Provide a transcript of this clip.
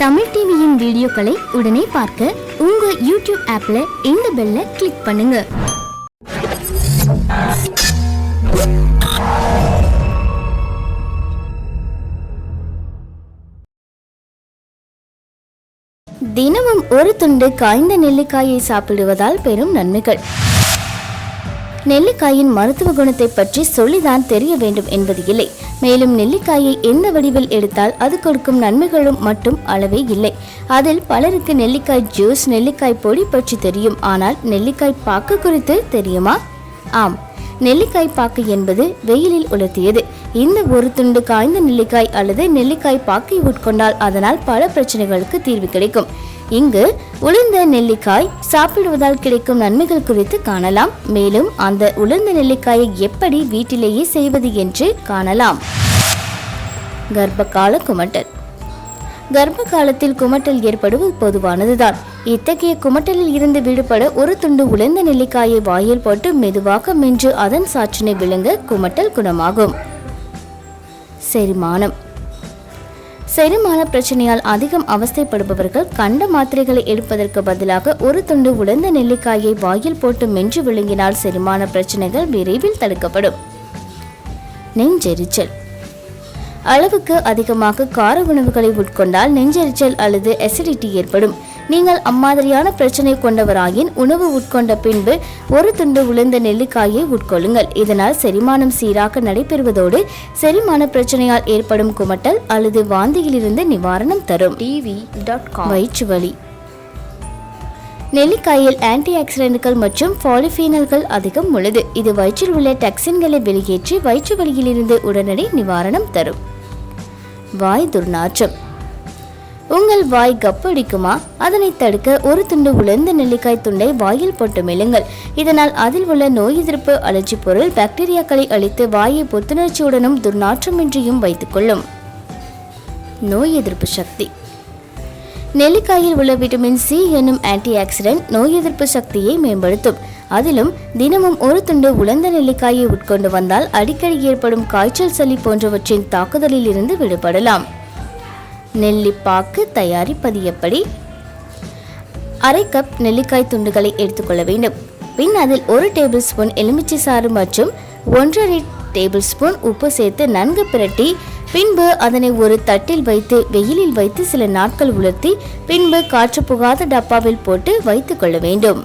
தமிழ் டிவியின் வீடியோக்களை உடனே பார்க்க உங்க யூடியூப் ஆப்ல இந்த பெல்ல கிளிக் பண்ணுங்க. தினமும் ஒரு துண்டு காய்ந்த நெல்லிக்காயை சாப்பிடுவதால் பெரும் நன்மைகள். நெல்லிக்காயின் மருத்துவ குணத்தை பற்றி சொல்லிதான் தெரிய வேண்டும் என்பது இல்லை. மேலும் நெல்லிக்காயை எந்த வடிவில் எடுத்தால் அது கொடுக்கும் நன்மைகளும் மட்டும் அளவே இல்லை. அதில் பலருக்கு நெல்லிக்காய் ஜூஸ் நெல்லிக்காய் பொடி பற்றி தெரியும். ஆனால் நெல்லிக்காய் பாக்கு குறித்து தெரியுமா? ஆம். நெல்லிக்காய் பாக்கு என்பது வெயிலில் உலர்த்தியது. இந்த ஒரு துண்டு காய்ந்த நெல்லிக்காய் அல்லது நெல்லிக்காய் பாக்கை உட்கொண்டால் அதனால் பல பிரச்சனைகளுக்கு தீர்வு கிடைக்கும். இங்கு உளுந்த நெல்லிக்காய் சாப்பிடுவதால் கிடைக்கும் நன்மைகள் குறித்து காணலாம். மேலும் அந்த உளுந்த நெல்லிக்காயை எப்படி வீட்டிலேயே செய்வது என்று காணலாம். கர்ப்பகால குமட்டல். கர்ப்ப காலத்தில் குமட்டல் ஏற்படுவது பொதுவானதுதான். இத்தகைய குமட்டலில் இருந்து விடுபட ஒரு துண்டு உலர்ந்த நெல்லிக்காயை வாயில் போட்டு மெதுவாக மென்று அதன் சாற்றினை விழுங்க குமட்டல் குணமாகும். செரிமானம். செரிமான பிரச்சனையால் அதிகம் அவஸ்தைப்படுபவர்கள் கண்ட மாத்திரைகளை எடுப்பதற்கு பதிலாக ஒரு துண்டு உலர்ந்த நெல்லிக்காயை வாயில் போட்டு மென்று விழுங்கினால் செரிமான பிரச்சனைகள் விரைவில் தடுக்கப்படும். நெஞ்செரிச்சல். அளவுக்கு அதிகமாக கார உணவுகளை உட்கொண்டால் நெஞ்செரிச்சல் அல்லது அசிடிட்டி ஏற்படும். நீங்கள் அம்மாதிரியான பிரச்சனை கொண்டவராயின் உணவு உட்கொண்ட பின்பு ஒரு துண்டு உளுந்த நெல்லிக்காயை உட்கொள்ளுங்கள். இதனால் செரிமானம் சீராக நடைபெறுவதோடு செரிமான பிரச்சனையால் ஏற்படும் குமட்டல் அல்லது வாந்தியிலிருந்து நிவாரணம் தரும். டிவி டாட் காம் வயிற்று வலி நெல்லிக்காயில் ஆன்டி ஆக்சிடென்ட்கள் மற்றும் பாலிஃபீனல்கள் அதிகம் உள்ளது. இது வயிற்றில் உள்ள டாக்சின்களை வெளியேற்றி வயிற்று வலியிலிருந்து உடனடி நிவாரணம் தரும். வாய் துர்நாற்றம். உங்கள் வாய் கப்படிக்குமா? அதனை தடுக்க ஒரு துண்டு உலர்ந்த நெல்லிக்காய் துண்டை வாயில் போட்டு மெல்லுங்கள். இதனால் அதில் உள்ள நோய் எதிர்ப்பு அலர்ஜி பொருள் பாக்டீரியாக்களை அழித்து வாயை புத்துணர்ச்சியுடனும் துர்நாற்றமின்றியும் வைத்துக்கொள்ளும் நோய் எதிர்ப்பு சக்தி. நெல்லிக்காயில் உள்ள விட்டமின் சி என்னும் ஆன்டி ஆக்சிடென்ட் நோய் எதிர்ப்பு சக்தியை மேம்படுத்தும். அதிலும் தினமும் ஒரு துண்டு உலர்ந்த நெல்லிக்காயை உட்கொண்டு வந்தால் அடிக்கடி ஏற்படும் காய்ச்சல் சளி போன்றவற்றின் தாக்குதலில் இருந்து விடுபடலாம். நெல்லிப்பாக்கு தயாரிப்பது எப்படி? அரை கப் நெல்லிக்காய் துண்டுகளை எடுத்துக்கொள்ள வேண்டும். பின் அதில் ஒரு டேபிள் ஸ்பூன் எலுமிச்சை சாறு மற்றும் ஒன்றரை டேபிள் ஸ்பூன் உப்பு சேர்த்து நன்கு பிரட்டி பின்பு அதனை ஒரு தட்டில் வைத்து வெயிலில் வைத்து சில நாட்கள் உலர்த்தி பின்பு காற்று புகாத டப்பாவில் போட்டு வைத்துக்கொள்ள வேண்டும்.